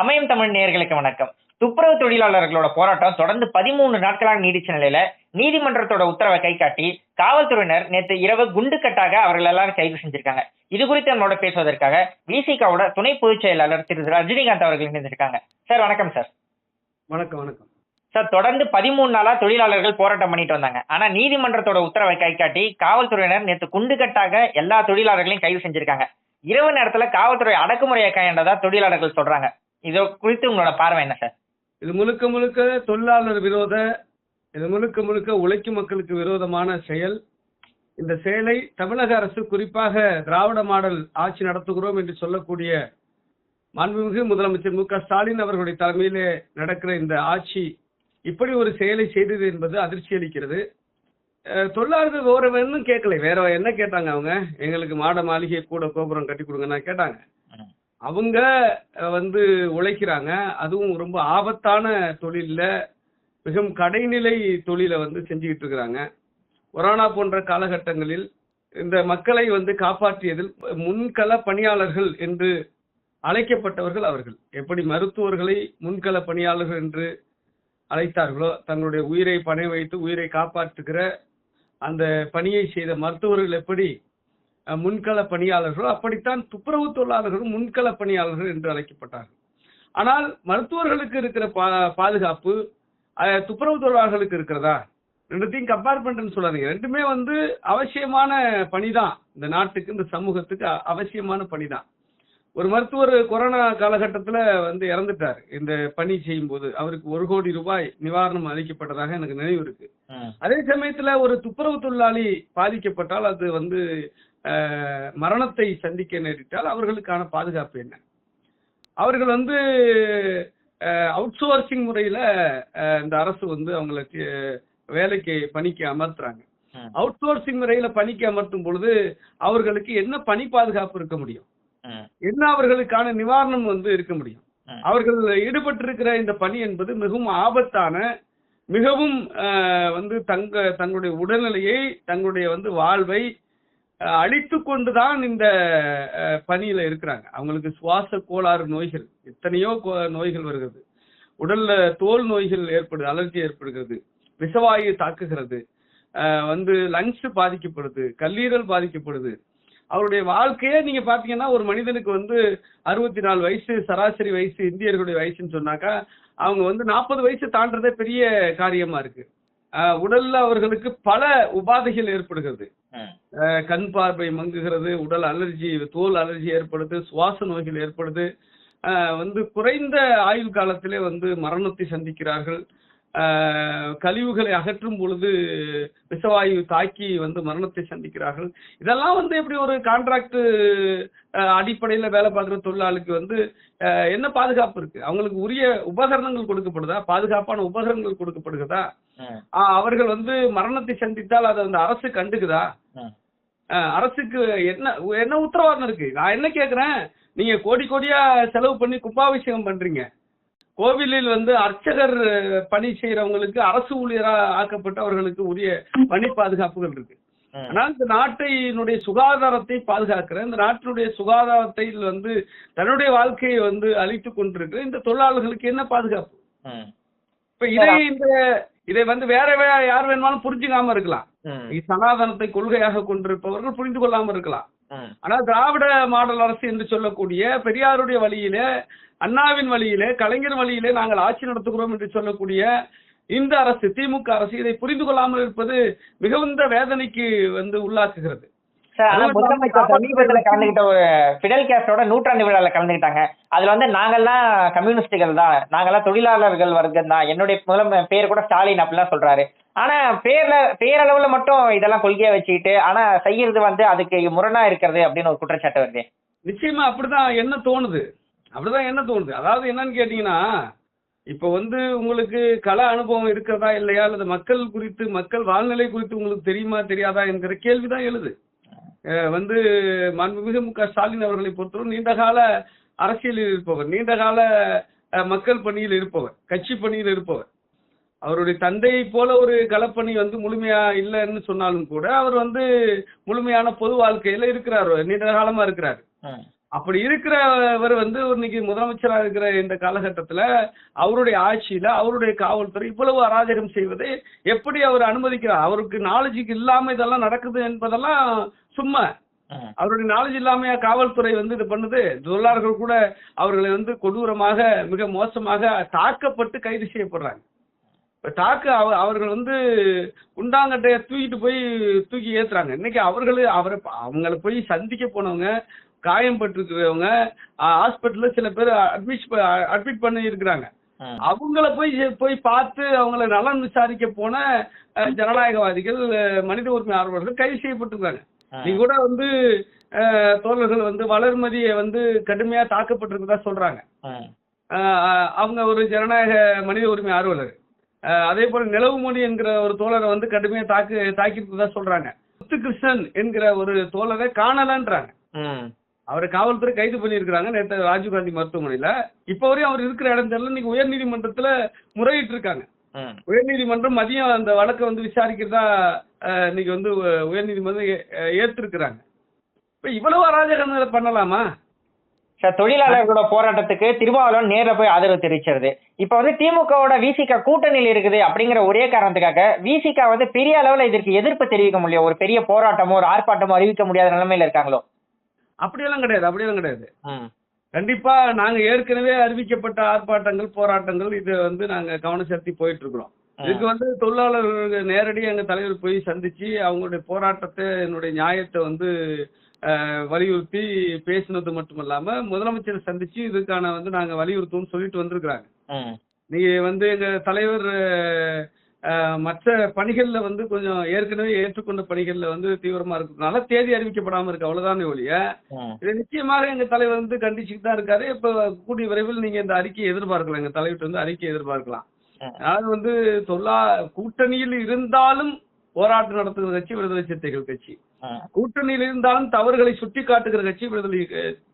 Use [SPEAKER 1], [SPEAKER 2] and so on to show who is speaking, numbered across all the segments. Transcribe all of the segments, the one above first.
[SPEAKER 1] சமயம் தமிழ் நேயர்களுக்கு வணக்கம். துப்புரவு தொழிலாளர்களோட போராட்டம் தொடர்ந்து பதிமூணு நாட்களாக நீடிச்ச நிலையில நீதிமன்றத்தோட உத்தரவை கை காட்டி காவல்துறையினர் நேற்று இரவு குண்டுக்கட்டாக அவர்கள் எல்லாரும் கைது செஞ்சிருக்காங்க. இது குறித்து நம்மளோட பேசுவதற்காக விசிகாவோட துணை பொதுச் செயலாளர் திரு ரஜினிகாந்த் அவர்கள் இணைந்திருக்காங்க. சார் வணக்கம் சார்.
[SPEAKER 2] வணக்கம் வணக்கம்.
[SPEAKER 1] சார் தொடர்ந்து பதிமூணு நாளா தொழிலாளர்கள் போராட்டம் பண்ணிட்டு வந்தாங்க. ஆனா நீதிமன்றத்தோட உத்தரவை கை காட்டி காவல்துறையினர் நேற்று குண்டுக்கட்டாக எல்லா தொழிலாளர்களையும் கைது செஞ்சிருக்காங்க. இரவு நேரத்துல காவல்துறை அடக்குமுறையை கையாண்டதா தொழிலாளர்கள் சொல்றாங்க. இது குறித்து உங்களோட பார்வை என்ன சார்?
[SPEAKER 2] இது முழுக்க முழுக்க தொழிலாளர் விரோத இது முழுக்க முழுக்க உழைக்கும் மக்களுக்கு விரோதமான செயல். இந்த செயலை தமிழக அரசு குறிப்பாக திராவிட மாடல் ஆட்சி நடத்துகிறோம் என்று சொல்லக்கூடிய மாண்புமிகு முதலமைச்சர் மு க ஸ்டாலின் அவர்களுடைய தலைமையிலே நடக்கிற இந்த ஆட்சி இப்படி ஒரு செயலை செய்தது என்பது அதிர்ச்சி அளிக்கிறது. தொழிலாளர்கள் வேற வேணும் கேட்கல. வேற என்ன கேட்டாங்க அவங்க? எங்களுக்கு மாட மாளிகை கூட கோபுரம் கட்டி கொடுங்கன்னா கேட்டாங்க. அவங்க வந்து உழைக்கிறாங்க. அதுவும் ரொம்ப ஆபத்தான தொழிலில் மிகவும் கடைநிலை தொழிலை வந்து செஞ்சுக்கிட்டு இருக்கிறாங்க. கொரோனா போன்ற காலகட்டங்களில் இந்த மக்களை வந்து காப்பாற்றியதில் முன்கள பணியாளர்கள் என்று அழைக்கப்பட்டவர்கள் அவர்கள். எப்படி மருத்துவர்களை முன்கள பணியாளர்கள் என்று அழைத்தார்களோ தங்களுடைய உயிரை பணி வைத்து உயிரை காப்பாற்றுகிற அந்த பணியை செய்த மருத்துவர்கள் எப்படி முன்கள பணியாளர்களோ அப்படித்தான் துப்புரவு தொழிலாளர்களும் முன்கள பணியாளர்கள் என்று அழைக்கப்பட்டார்கள். ஆனால் மருத்துவர்களுக்கு இருக்கிற பா- பாதுகாப்பு துப்புரவு தொழிலாளர்களுக்கு இருக்கிறதா? ரெண்டுத்தையும் கம்பேர் பண்றேன்னு சொல்லாதீங்க. ரெண்டுமே வந்து அவசியமான பணிதான். இந்த நாட்டுக்கு இந்த சமூகத்துக்கு அவசியமான பணிதான். ஒரு மருத்துவர் கொரோனா காலகட்டத்துல வந்து இறந்துட்டார். இந்த பணி செய்யும் போது அவருக்கு ஒரு கோடி ரூபாய் நிவாரணம் அளிக்கப்பட்டதாக எனக்கு நினைவு இருக்கு. அதே சமயத்துல ஒரு துப்புரவு தொழிலாளி பாதிக்கப்பட்டால் அது வந்து மரணத்தை சந்திக்க நேரிட்டால் அவர்களுக்கான பாதுகாப்பு என்ன? அவர்கள் வந்து அவுட் சோர்சிங் முறையில இந்த அரசு வந்து அவங்களுக்கு வேலைக்கு பணிக்கு அமர்த்துறாங்க. அவுட் சோர்சிங் முறையில பணிக்கு அமர்த்தும் பொழுது அவர்களுக்கு என்ன பணி பாதுகாப்பு இருக்க முடியும்? என்ன அவர்களுக்கான நிவாரணம் வந்து இருக்க முடியும். அவர்கள் ஈடுபட்டிருக்கிற இந்த பணி என்பது மிகவும் ஆபத்தான மிகவும் வந்து தங்க தங்களுடைய உடல்நிலையை தங்களுடைய வந்து வாழ்வை அழித்து கொண்டுதான் இந்த பணியில இருக்கிறாங்க. அவங்களுக்கு சுவாச கோளாறு நோய்கள் எத்தனையோ கோ- நோய்கள் வருகிறது. உடல்ல தோல் நோய்கள் ஏற்படுது அலர்ஜி ஏற்படுகிறது. விஷவாயு தாக்குகிறது. வந்து லங்ஸ் பாதிக்கப்படுது கல்லீரல் பாதிக்கப்படுது. அவருடைய வாழ்க்கையே நீங்க பாத்தீங்கன்னா ஒரு மனிதனுக்கு வந்து அறுபத்தி நாலு வயசு சராசரி வயசு இந்தியர்களுடைய வயசுன்னு சொன்னாக்கா அவங்க வந்து நாற்பது வயசு தாண்டதே பெரிய காரியமா இருக்கு. உடல்ல அவர்களுக்கு பல உபாதைகள் ஏற்படுகிறது. கண் பார்வை மங்குகிறது உடல் அலர்ஜி தோல் அலர்ஜி ஏற்படுது சுவாச நோய்கள் ஏற்படுது. வந்து குறைந்த ஆயுள் காலத்திலே வந்து மரணத்தை சந்திக்கிறார்கள். கழிவுகளை அகற்றும் பொழுது விஷவாயு தாக்கி வந்து மரணத்தை சந்திக்கிறார்கள். இதெல்லாம் வந்து எப்படி ஒரு கான்ட்ராக்ட் அடிப்படையில வேலை பார்க்குற தொழிலாளிக்கு வந்து என்ன பாதுகாப்பு இருக்கு? அவங்களுக்கு உரிய உபகரணங்கள் கொடுக்கப்படுதா? பாதுகாப்பான உபகரணங்கள் கொடுக்கப்படுகிறதா? அவர்கள் வந்து மரணத்தை சந்தித்தால் அதை அந்த அரசு கண்டுக்குதா? அரசுக்கு என்ன என்ன உத்தரவாதம் இருக்கு? நான் என்ன கேக்குறேன்? நீங்க கோடி கோடியா செலவு பண்ணி கும்பாபிஷேகம் பண்றீங்க. கோவிலில் வந்து அர்ச்சகர் பணி செய்யறவங்களுக்கு அரசு ஊழியரா ஆக்கப்பட்டு அவர்களுக்கு உரிய பணி பாதுகாப்புகள் இருக்கு. ஆனால் இந்த நாட்டினுடைய சுகாதாரத்தை பாதுகாக்கிற இந்த நாட்டினுடைய சுகாதாரத்தை வந்து தன்னுடைய வாழ்க்கையை வந்து அழித்துக் கொண்டிருக்கிற இந்த தொழிலாளர்களுக்கு என்ன பாதுகாப்பு? இப்ப இதை இந்த இதை வந்து வேற வேற யார் வேணுமாலும் புரிஞ்சுக்காம இருக்கலாம். சனாதனத்தை கொள்கையாக கொண்டிருப்பவர்கள் புரிந்து கொள்ளாம இருக்கலாம்.
[SPEAKER 1] ம்,
[SPEAKER 2] ஆனால் திராவிட மாடல் அரசு என்று சொல்லக்கூடிய பெரியாருடைய வழியிலே அண்ணாவின் வழியிலே கலைஞர் வழியிலே நாங்கள் ஆட்சி நடத்துகிறோம் என்று சொல்லக்கூடிய இந்த அரசு திமுக அரசு இதை புரிந்து கொள்ளாமல் இருப்பது மிகுந்த வேதனைக்கு வந்து உள்ளாக்குகிறது.
[SPEAKER 1] ஆனா
[SPEAKER 2] இல்லாம
[SPEAKER 1] சமீபத்துல கலந்துகிட்ட ஒரு பிடல் கேஸ்டோட நூற்றாண்டு விழால கலந்துக்கிட்டாங்க அதுல வந்து நாங்கெல்லாம் கம்யூனிஸ்டுகள் தான். நாங்கெல்லாம் தொழிலாளர்கள் வர்க்கம் தான். என்னுடைய முதல்ல பேர் கூட ஸ்டாலின் அப்படிலாம் சொல்றாரு. ஆனா பேர்ல பேரளவுல மட்டும் இதெல்லாம் கொள்கையா வச்சுக்கிட்டு ஆனா செய்யறது வந்து அதுக்கு முரணா இருக்கிறது அப்படின்னு ஒரு குற்றச்சாட்டு வருது.
[SPEAKER 2] நிச்சயமா அப்படிதான் என்ன தோணுது? அப்படிதான் என்ன தோணுது? அதாவது என்னன்னு கேட்டீங்கன்னா இப்ப வந்து உங்களுக்கு கல அனுபவம் இருக்கிறதா இல்லையா? அல்லது மக்கள் குறித்து மக்கள் வாழ்நிலை குறித்து உங்களுக்கு தெரியுமா தெரியாதா என்கிற கேள்விதான் எழுது. வந்து மாண்புமிகு மு க ஸ்டாலின் அவர்களை பொறுத்தவரை நீண்ட கால அரசியலில் இருப்பவர். நீண்ட கால மக்கள் பணியில் இருப்பவர். கட்சி பணியில் இருப்பவர். அவருடைய தந்தையை போல ஒரு களப்பணி வந்து முழுமையா இல்லைன்னு சொன்னாலும் கூட அவர் வந்து முழுமையான பொது வாழ்க்கையில இருக்கிறார். நீண்ட காலமா இருக்கிறார். அப்படி இருக்கிறவர் வந்து இன்னைக்கு முதலமைச்சராக இருக்கிற இந்த காலகட்டத்துல அவருடைய ஆட்சியில அவருடைய காவல்துறை இவ்வளவு அராஜகம் செய்வதை எப்படி அவர் அனுமதிக்கிறார்? அவருக்கு நாலேஜுக்கு இல்லாம இதெல்லாம் நடக்குது என்பதெல்லாம் சும்மா. அவருடைய நாலேஜ் இல்லாமையா காவல்துறை வந்து இது பண்ணுது. தொழிலாளர்கள் கூட அவர்களை வந்து கொடூரமாக மிக மோசமாக தாக்கப்பட்டு கைது செய்யப்படுறாங்க. தாக்க அவ- அவர்கள் வந்து குண்டாங்கட்டைய தூக்கிட்டு போய் தூக்கி ஏத்துறாங்க. இன்னைக்கு அவர்கள் அவரை அவங்கள போய் சந்திக்க போனவங்க காயம்பட்டிருக்கிறவங்க ஹாஸ்பிட்டல்ல சில பேர் அட்மிட் அட்மிட் பண்ணி இருக்கிறாங்க. அவங்கள போய் போய் பார்த்து அவங்கள நலன் விசாரிக்க போன ஜனநாயகவாதிகள் மனித உரிமை ஆர்வலர்கள் கைது செய்யப்பட்டிருக்காங்க. நீங்க கூட வந்து தோழர்கள் வந்து வளர்மதியை வந்து கடுமையா தாக்கப்பட்டிருக்கிறதா சொல்றாங்க. அவங்க ஒரு ஜனநாயக மனித உரிமை ஆர்வலர். அதே போல நிலவுமணி என்கிற ஒரு தோழரை வந்து கடுமையா தாக்கு தாக்கியிருக்கிறதா சொல்றாங்க. முத்துகிருஷ்ணன் என்கிற ஒரு தோழரை காணலன்றாங்க. அவரை காவல்துறை கைது பண்ணியிருக்கிறாங்க நேற்று ராஜீவ்காந்தி மருத்துவமனையில. இப்போ வரையும் அவர் இருக்கிற இடம் தெரியல. இன்னைக்கு உயர்நீதிமன்றத்துல முறையிட்டு இருக்காங்க. உயர்நீதிமன்றம் மதியம் அந்த வழக்கை வந்து விசாரிக்கிறதா இன்னைக்கு வந்து உயர்நீதிமன்றம் ஏ- அஹ், ஏத்திருக்கிறாங்க. இப்ப இவ்வளவு அராஜகம் இதை பண்ணலாமா?
[SPEAKER 1] சார் தொழிலாளர்களோட போராட்டத்துக்கு திருமாவளவன் நேர்ல போய் ஆதரவு தெரிவிச்சிருது. இப்ப வந்து திமுகவோட விசிக கூட்டணியில் இருக்குது அப்படிங்கிற ஒரே காரணத்துக்காக விசிக வந்து பெரிய அளவுல இதற்கு எதிர்ப்பு தெரிவிக்க முடியும் ஒரு பெரிய போராட்டமோ ஒரு ஆர்ப்பாட்டமோ அறிவிக்க முடியாத நிலைமையில இருக்காங்களோ.
[SPEAKER 2] அப்படியெல்லாம் கிடையாது அப்படியெல்லாம் கிடையாது. கண்டிப்பா நாங்க ஏற்கனவே அறிவிக்கப்பட்ட ஆர்ப்பாட்டங்கள் போராட்டங்கள் இது வந்து நாங்க கவனம் செலுத்தி போயிட்டு இருக்கிறோம் இதுக்கு வந்து தொழிலாளர்கள் நேரடியாக எங்க தலைவர் போய் சந்திச்சு அவங்களுடைய போராட்டத்தை என்னுடைய நியாயத்தை வந்து வலியுறுத்தி பேசினது மட்டும் இல்லாம முதலமைச்சரை சந்திச்சு இதுக்கான வந்து நாங்க வலியுறுத்துவோம்னு சொல்லிட்டு வந்திருக்கிறாங்க. நீங்க வந்து எங்க தலைவர் மற்ற பணிகள்ல வந்து கொஞ்சம் ஏற்கனவே ஏற்றுக்கொண்ட பணிகள்ல வந்து தீவிரமா இருக்கிறதுனால தேதி அறிவிக்கப்படாம இருக்கு அவ்வளவுதானே ஒழிய. இது நிச்சயமாக எங்க தலைவர் வந்து கண்டிச்சுட்டு தான் இருக்காரு இப்ப கூடிய விரைவில் நீங்க இந்த அறிக்கையை எதிர்பார்க்கலாம் எங்க தலைவர்கிட்ட வந்து அறிக்கையை எதிர்பார்க்கலாம். அதாவது வந்து தொல்லா கூட்டணியில் இருந்தாலும் போராட்டம் நடத்துகிற கட்சி விடுதலை சிறுத்தைகள் கட்சி. கூட்டணியில் இருந்தாலும் தவறுகளை சுட்டி காட்டுகிற கட்சி விடுதலை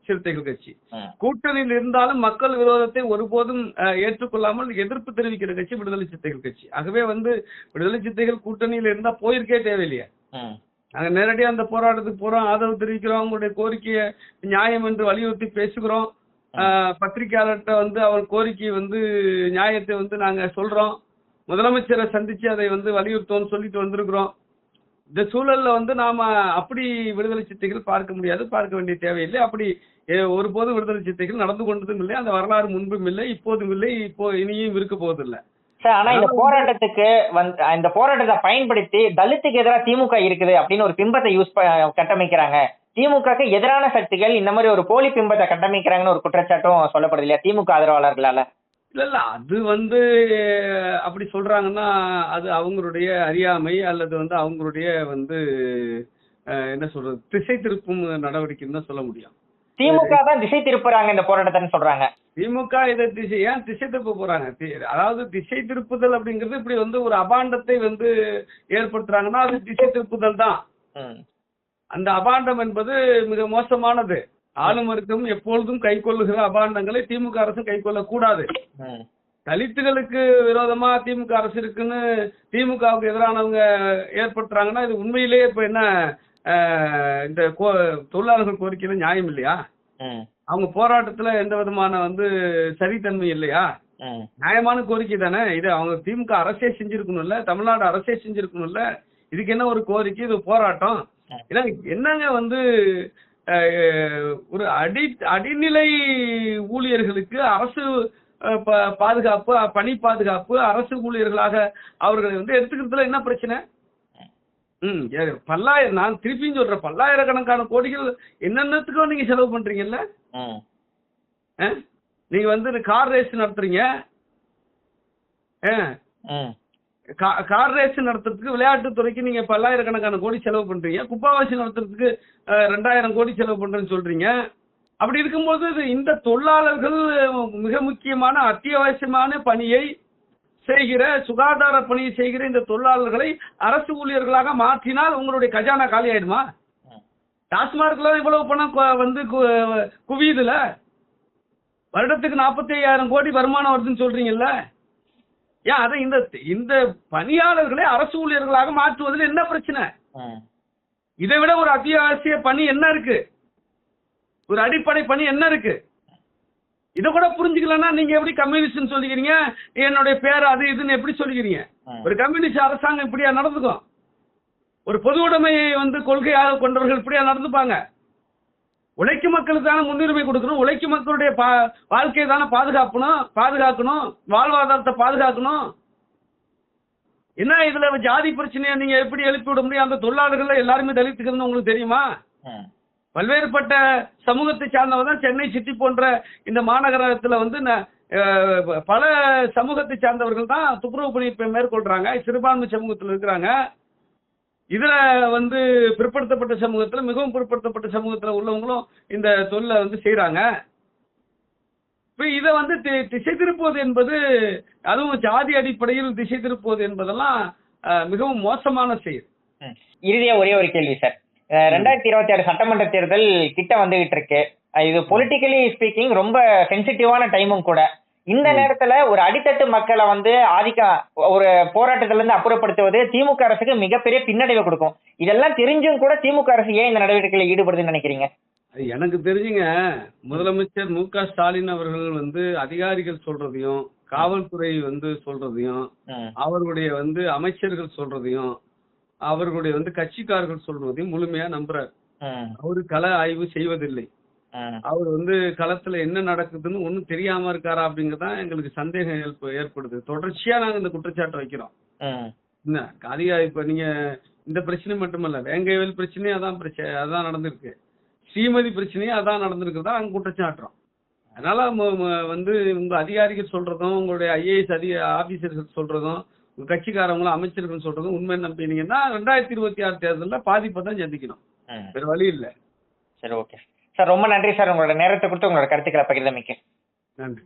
[SPEAKER 2] சிறுத்தைகள் கட்சி. கூட்டணியில் இருந்தாலும் மக்கள் விரோதத்தை ஒருபோதும் ஏற்றுக்கொள்ளாமல் எதிர்ப்பு தெரிவிக்கிற கட்சி விடுதலை சிறுத்தைகள் கட்சி. ஆகவே வந்து விடுதலை சிறுத்தைகள் கூட்டணியில் இருந்தா போயிருக்கே தேவையில்லையே. நாங்க நேரடியா அந்த போராட்டத்துக்கு போறோம் ஆதரவு தெரிவிக்கிறோம் உங்களுடைய கோரிக்கையை நியாயம் என்று வலியுறுத்தி பேசுகிறோம். ஆஹ், பத்திரிக்கையாளர்கிட்ட வந்து அவர் கோரிக்கை வந்து நியாயத்தை வந்து நாங்க சொல்றோம். முதலமைச்சரை சந்திச்சு அதை வந்து வலியுறுத்தோம்னு சொல்லிட்டு வந்திருக்கிறோம். இந்த சூழல்ல வந்து நாம அப்படி விடுதலை சித்தைகள் பார்க்க முடியாது பார்க்க வேண்டிய தேவையில்லை. அப்படி ஒருபோது விடுதலை சித்தைகள் நடந்து கொண்டதும் இல்லை அந்த வரலாறு முன்பும் இல்லை இப்போதும் இல்லை இப்போ இனியும் இருக்க போவதில்லை.
[SPEAKER 1] சார் ஆனா இந்த போராட்டத்துக்கு வந்து இந்த போராட்டத்தை பயன்படுத்தி தலித்துக்கு எதிராக திமுக இருக்குது அப்படின்னு ஒரு பிம்பத்தை யூஸ் கட்டமைக்கிறாங்க. திமுகக்கு எதிரான சக்திகள் இந்த மாதிரி ஒரு போலி பிம்பத்தை கட்டமைக்கிறாங்கன்னு ஒரு குற்றச்சாட்டும் சொல்லப்படுது இல்லையா? திமுக ஆதரவாளர்களால.
[SPEAKER 2] இல்ல இல்ல அது வந்து அப்படி சொல்றாங்கன்னா அது அவங்களுடைய அறியாமை அல்லது வந்து அவங்களுடைய வந்து என்ன சொல்றது திசை திருப்பும் நடவடிக்கைன்னு தான் சொல்ல முடியும்.
[SPEAKER 1] திமுக தான் திசை திருப்புறாங்க இந்த போராட்டத்தைன்னு சொல்றாங்க.
[SPEAKER 2] திமுக இதை திசை ஏன் திசை திருப்ப போறாங்க? அதாவது திசை திருப்புதல் அப்படிங்கிறது இப்படி வந்து ஒரு அபாண்டத்தை வந்து ஏற்படுத்துறாங்கன்னா அது திசை திருப்புதல் தான். அந்த அபாண்டம் என்பது மிக மோசமானது. ஆளும் வர்க்கம் எப்பொழுதும் கைக்கொள்ளுகிற அபாண்டங்களை திமுக அரசு கைக்கொள்ளக்கூடாது.
[SPEAKER 1] ம்.
[SPEAKER 2] தலித்துகளுக்கு விரோதமா திமுக அரசு இருக்குன்னு திமுகவுக்கு எதிரானவங்க ஏற்படுத்துறாங்கன்னா இது உண்மையிலேயே இப்ப என்ன இந்த தொழிலாளர்கள் கோரிக்கையில நியாயம் இல்லையா. அவங்க போராட்டத்துல எந்த விதமான வந்து சரித்தன்மை இல்லையா. நியாயமான கோரிக்கை தானே. இது அவங்க திமுக அரசே செஞ்சிருக்கணும்ல தமிழ்நாடு அரசே செஞ்சிருக்கணும்ல. இதுக்கு என்ன ஒரு கோரிக்கை? இது போராட்டம். ஏன்னா என்னங்க வந்து ஒரு அடி அடிநிலை ஊழியர்களுக்கு அரசு பாதுகாப்பு பணி பாதுகாப்பு அரசு ஊழியர்களாக அவர்களை வந்து எடுத்துக்கிறதுல என்ன பிரச்சனை? ம் பல்லாயிரம் நான் திருப்பியும் சொல்றேன். பல்லாயிரக்கணக்கான கோடிகள் என்னென்னத்துக்கோ நீங்க செலவு பண்றீங்கல்ல? நீங்க வந்து கார் ரேஸ் நடத்துறீங்க. கார் ரேஸ் நடத்துறதுக்கு விளையாட்டுத் துறைக்கு நீங்க பல்லாயிரக்கணக்கான கோடி செலவு பண்றீங்க. குப்பாவாசி நடத்துறதுக்கு ரெண்டாயிரம் கோடி செலவு பண்றேன்னு சொல்றீங்க. அப்படி இருக்கும்போது இந்த தொழிலாளர்கள் மிக முக்கியமான அத்தியாவசியமான பணியை செய்கிற சுகாதார பணியை செய்கிற இந்த தொழிலாளர்களை அரசு ஊழியர்களாக மாற்றினால் உங்களுடைய கஜானா காலி ஆயிடுமா. டாஸ்மார்க்ல இவ்வளவு பணம் வந்து குவியுதுல? வருடத்துக்கு நாற்பத்தி ஐயாயிரம் கோடி வருமானம் வருதுன்னு சொல்றீங்கல்ல? ஏன் அதை இந்த இந்த பணியாளர்களை அரசு ஊழியர்களாக மாற்றுவதில் என்ன பிரச்சனை. இதை விட ஒரு அத்தியாவசிய பணி என்ன இருக்கு? ஒரு அடிப்படை பணி என்ன இருக்கு? இதை கூட புரிஞ்சுக்கலன்னா நீங்க எப்படி கம்யூனிஸ்ட்னு சொல்லிக்கிறீங்க? என்னுடைய பேர் அது இதுன்னு எப்படி சொல்லிக்கிறீங்க. ஒரு கம்யூனிஸ்ட் அரசாங்கம் இப்படியா நடந்துக்கும்? ஒரு பொது உடைமையை வந்து கொள்கையாக கொண்டவர்கள் இப்படியா நடந்துப்பாங்க? உழைக்கும் மக்களுக்கு தானே முன்னுரிமை கொடுக்கணும். உழைக்கும் மக்களுடைய பா வாழ்க்கையை தானே பாதுகாக்கணும் பாதுகாக்கணும் வாழ்வாதாரத்தை பாதுகாக்கணும். என்ன இதுல ஜாதி பிரச்சனையை நீங்க எப்படி எழுப்பி விட முடியும்? அந்த தொழிலாளர்கள் எல்லாருமே தலித்துக்கிறதுன்னு உங்களுக்கு தெரியுமா. பல்வேறுபட்ட சமூகத்தை சார்ந்தவங்க தான் சென்னை சிட்டி போன்ற இந்த மாநகரத்தில் வந்து பல சமூகத்தை சார்ந்தவர்கள் தான் துப்புரவு பணி மேற்கொள்றாங்க. சிறுபான்மை சமூகத்தில் இருக்கிறாங்க. இதுல வந்து பிற்படுத்தப்பட்ட சமூகத்துல மிகவும் பிற்படுத்தப்பட்ட சமூகத்துல உள்ளவங்களும் இந்த தொழிலை வந்து செய்றாங்க. இப்ப இதை வந்து திசை திருப்புவது என்பது அதுவும் ஜாதி அடிப்படையில் திசை திருப்புவது என்பதெல்லாம் மிகவும் மோசமான செயல்.
[SPEAKER 1] இறுதியா ஒரே ஒரு கேள்வி சார். ரெண்டாயிரத்தி இருபத்தி ஆறு சட்டமன்ற தேர்தல் கிட்ட வந்துகிட்டு இருக்கு. இது பொலிட்டிக்கலி ஸ்பீக்கிங் ரொம்ப சென்சிட்டிவான டைமும் கூட. இந்த நேரத்துல ஒரு அடித்தட்டு மக்களை வந்து ஆதிக்கம் ஒரு போராட்டத்துல இருந்து அப்புறப்படுத்துவது திமுக அரசுக்கு மிகப்பெரிய பின்னடைவை கொடுக்கும். இதெல்லாம் தெரிஞ்சும் கூட திமுக அரசு ஏன் இந்த நடவடிக்கையில ஈடுபடுதுன்னு நினைக்கிறீங்க?
[SPEAKER 2] அது எனக்கு தெரிஞ்சுங்க. முதலமைச்சர் மு க ஸ்டாலின் அவர்கள் வந்து அதிகாரிகள் சொல்றதையும் காவல்துறை வந்து சொல்றதையும் அவர்களுடைய வந்து அமைச்சர்கள் சொல்றதையும் அவர்களுடைய வந்து கட்சிக்காரர்கள் சொல்றதையும் முழுமையா நம்புறாரு. அவரு கள ஆய்வு செய்வதில்லை. அவர் வந்து களத்துல என்ன நடக்குதுன்னு ஒண்ணும் தெரியாம இருக்காரா அப்படிங்கறதான் எங்களுக்கு சந்தேகம் ஏற்ப- ஏற்படுது. தொடர்ச்சியா நாங்க இந்த குற்றச்சாட்டை வைக்கிறோம். என்ன? அதிகா இப்ப நீங்க இந்த பிரச்சனை மட்டுமல்ல வேங்கைவேல் பிரச்சனையும் அதான் பிரச்சனை அதான் நடந்திருக்கு. ஸ்ரீமதி பிரச்சனையும் அதான் நடந்திருக்கிறதா நாங்க குற்றச்சாட்டுறோம். அதனால வந்து உங்க அதிகாரிகள் சொல்றதும் உங்களுடைய ஐஏஎஸ் அதிக ஆபீசர்கள் சொல்றதும் உங்க கட்சிக்காரங்களும் அமைச்சர்கள் சொல்றதும் உண்மை நம்பினீங்கன்னா ரெண்டாயிரத்தி இருபத்தி ஆறு தேர்தலில் பாதிப்பை தான் சந்திக்கணும். வேற வழி இல்லை.
[SPEAKER 1] சரி ஓகே. சார் ரொம்ப நன்றி சார். உங்களோட நேரத்தை கொடுத்து உங்களோட கருத்துக்களை பகிர்ந்தமைக்கு.
[SPEAKER 2] நன்றி.